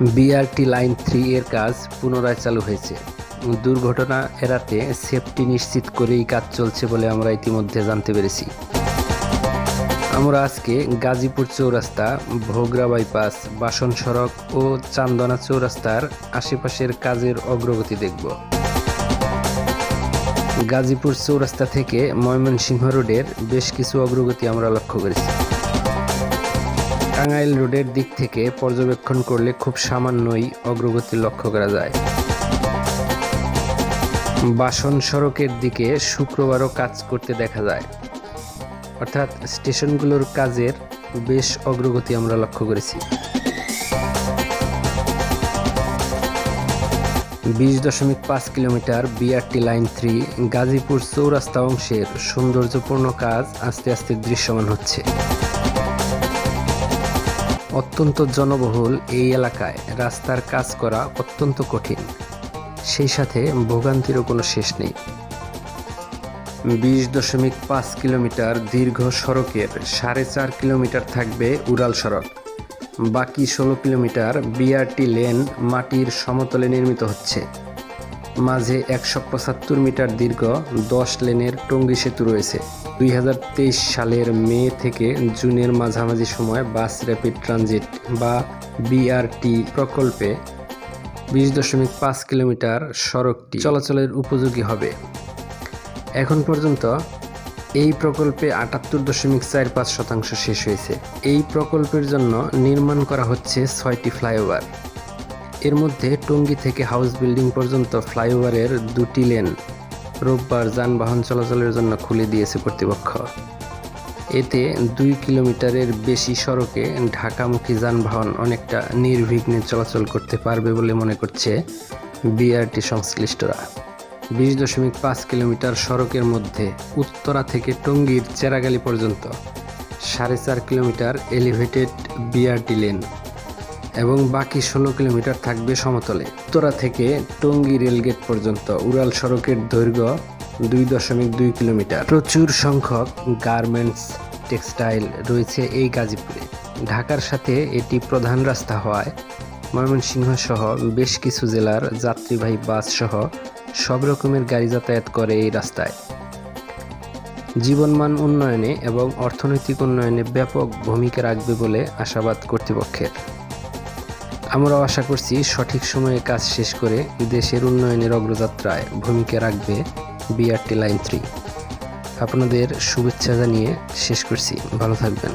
BRT line three এর কাজ পুনরায় চালু হয়েছে। দুর্ঘটনা এড়াতে সেফটি নিশ্চিত করেই কাজ চলছে বলে আমরা ইতিমধ্যে জানতে পেরেছি। আমরা আজকে গাজীপুর চৌরাস্তা, ভোগরা বাইপাস, বাসন সড়ক ও চান্দনা চৌরাস্তার আশেপাশের কাজের অগ্রগতি দেখব। গাজীপুর চৌরাস্তা থেকে ময়মনসিংহ রোডের বেশ কিছু অগ্রগতি আমরা লক্ষ্য করেছি। টাঙ্গাইল রোডের দিক থেকে পর্যবেক্ষণ করলে খুব সামান্যই অগ্রগতি লক্ষ্য করা যায়। বাসন সড়কের দিকে শুক্রবারও কাজ করতে দেখা যায়। অর্থাৎ স্টেশনগুলোর কাজের বেশ অগ্রগতি আমরা লক্ষ্য করেছি। বিশ দশমিক পাঁচ kilometre BRT line three Gazipur Chowrasta অংশের সৌন্দর্যপূর্ণ কাজ আস্তে আস্তে দৃশ্যমান হচ্ছে। অত্যন্ত জনবহুল এই এলাকায় রাস্তার কাজ করা অত্যন্ত কঠিন। সেই সাথে ভোগান্তিরও কোনো শেষ নেই। বিশ দশমিক পাঁচ কিলোমিটার দীর্ঘ সড়কের সাড়ে চার কিলোমিটার থাকবে উড়াল সড়ক। বাকি ষোলো কিলোমিটার বিআরটি লেন মাটির সমতলে নির্মিত হচ্ছে। মাঝে একশো পঁচাত্তর মিটার দীর্ঘ দশ লেনের টঙ্গী সেতু রয়েছে। দুই হাজার তেইশ সালের মে থেকে জুনের মাঝামাঝি সময় বাস র্যাপিড ট্রানজিট বা বিআরটি প্রকল্পে বিশ দশমিক পাঁচ কিলোমিটার সড়কটি চলাচলের উপযোগী হবে। এখন পর্যন্ত এই প্রকল্পে আটাত্তর দশমিক চার পাঁচ শতাংশ শেষ হয়েছে। এই প্রকল্পের জন্য নির্মাণ করা হচ্ছে ছয়টি ফ্লাইওভার। এর মধ্যে টঙ্গী থেকে হাউস বিল্ডিং পর্যন্ত ফ্লাইওভারের দুটি লেন রোববার যানবাহন চলাচলের জন্য খুলে দিয়েছে কর্তৃপক্ষ। এতে দুই কিলোমিটারের বেশি সড়কে ঢাকামুখী যানবাহন অনেকটা নির্বিঘ্নে চলাচল করতে পারবে বলে মনে করছে বিআরটি সংশ্লিষ্টরা। বিশ দশমিক পাঁচ কিলোমিটার সড়কের মধ্যে উত্তরা থেকে টঙ্গীর চেরাগালি পর্যন্ত সাড়ে চার কিলোমিটার এলিভেটেড বিআরটি লেন এবং বাকি ষোলো কিলোমিটার থাকবে সমতলে। উত্তরা থেকে টঙ্গী রেলগেট পর্যন্ত উড়াল সড়কের দৈর্ঘ্য দুই দশমিক দুই কিলোমিটার। প্রচুর সংখ্যক গার্মেন্টস টেক্সটাইল রয়েছে এই গাজীপুরে। ঢাকার সাথে এটি প্রধান রাস্তা হওয়ায় ময়মনসিংহ সহ বেশ কিছু জেলার যাত্রীবাহী বাস সহ সব রকমের গাড়ি যাতায়াত করে এই রাস্তায়। জীবনমান উন্নয়নে এবং অর্থনৈতিক উন্নয়নে ব্যাপক ভূমিকা রাখবে বলে আশাবাদ কর্তৃপক্ষের। আমরাও আশা করছি সঠিক সময়ে কাজ শেষ করে দেশের উন্নয়নের অগ্রযাত্রায় ভূমিকা রাখবে বিআরটি লাইন থ্রি। আপনাদের শুভেচ্ছা জানিয়ে শেষ করছি। ভালো থাকবেন।